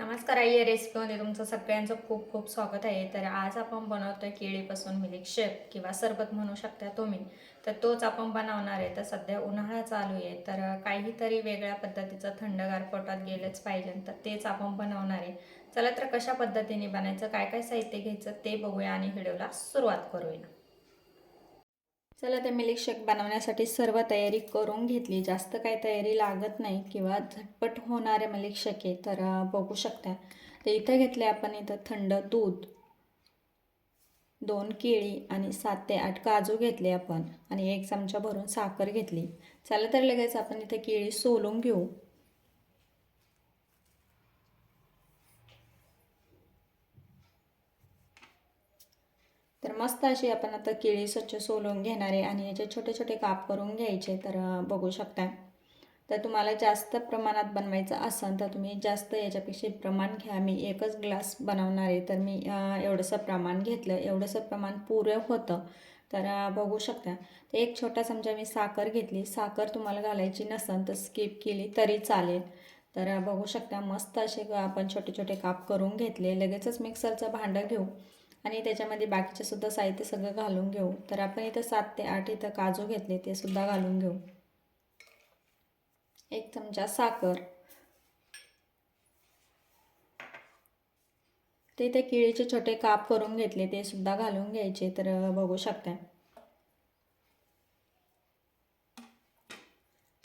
नमस्कार आई या रेसिपीमध्ये तुमचं सगळ्यांचं खूप खूप स्वागत आहे. तर आज आपण बनवतो आहे केळीपासून मिल्क किंवा सरबत म्हणू शकता तुम्ही. तर तोच आपण बनवणार आहे. तर सध्या उन्हाळा चालू आहे. तर काहीतरी वेगळ्या पद्धतीचं थंडगार पोटात गेलंच पाहिजे. तर तेच आपण बनवणार आहे. चला तर कशा पद्धतीने बनायचं काय काय साहित्य घ्यायचं ते बघूया आणि व्हिडिओला सुरुवात करूया. चला तर मिल्कशेक बनवण्यासाठी सर्व तयारी करून घेतली. जास्त काही तयारी लागत नाही किंवा झटपट होणारे मिल्कशेक आहे तर बघू शकता. तर इथं घेतले आपण इथं थंड दूध. दोन केळी आणि सात ते आठ काजू घेतले आपण. आणि एक चमचा भरून साखर घेतली. चला तर लगेच आपण इथं केळी सोलून घेऊ. तर मस्त अशी आपण आता केळी स्वच्छ सोलून घेणार आहे आणि याचे छोटे छोटे काप करून घ्यायचे तर बघू शकता तर तुम्हाला जास्त प्रमाणात बनवायचं असेल तर तुम्ही जास्त याच्यापेक्षा प्रमाण घ्या. मी एकच ग्लास बनवणार आहे तर मी एवढंसं प्रमाण घेतलं. एवढंसं प्रमाण पुरे होतं तर बघू शकता. तर एक छोटा चमचा मी साखर घेतली. साखर तुम्हाला घालायची नसेल तर स्किप केली तरी चालेल. तर बघू शकता मस्त असे आपण छोटे छोटे काप करून घेतले. लगेचच मिक्सरचं भांडं घेऊ. आणि त्याच्यामध्ये बाकीचे सुद्धा साहित्य सगळं घालून घेऊ. तर आपण इथं सात ते आठ इथं काजू घेतले ते सुद्धा घालून घेऊ. एक चमचा साखर. ते इथे केळीचे छोटे काप करून घेतले ते सुद्धा घालून घ्यायचे तर बघू शकता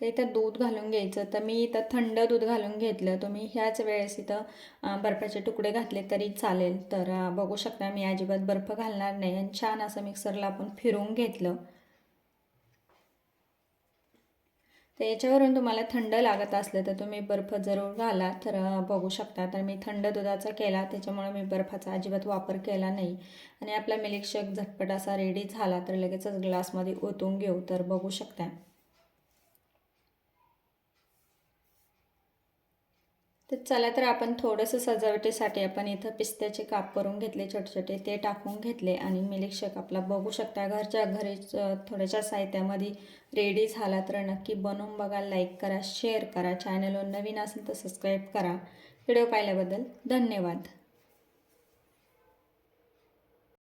ते इथं दूध घालून घ्यायचं. तर मी इथं थंड दूध घालून घेतलं. तुम्ही ह्याच वेळेस इथं बर्फाचे तुकडे घातले तरी चालेल. तर बघू शकता मी अजिबात बर्फ घालणार नाही. आणि छान असं मिक्सरला आपण फिरवून घेतलं. तर याच्यावरून तुम्हाला थंड लागत असलं तर तुम्ही बर्फ जरूर घाला. तर बघू शकता. तर मी थंड दुधाचा केला. त्याच्यामुळे मी बर्फाचा अजिबात वापर केला नाही. आणि आपला मिल्कशेक झटपट असा रेडी झाला तर लगेचच ग्लासमध्ये ओतून घेऊ. तर बघू शकता. तर चला तर आपण थोडंसं सजावटीसाठी आपण इथं पिस्त्याचे काप करून घेतले छोटे छोटे ते टाकून घेतले आणि मिल्क आपला बघू शकता. घरच्या घरीच थोड्याशा साहित्यामध्ये रेडी झाला तर नक्की बनवून बघा लाईक करा शेअर करा. चॅनलवर नवीन असेल तर सबस्क्राईब करा. व्हिडिओ पाहिल्याबद्दल धन्यवाद.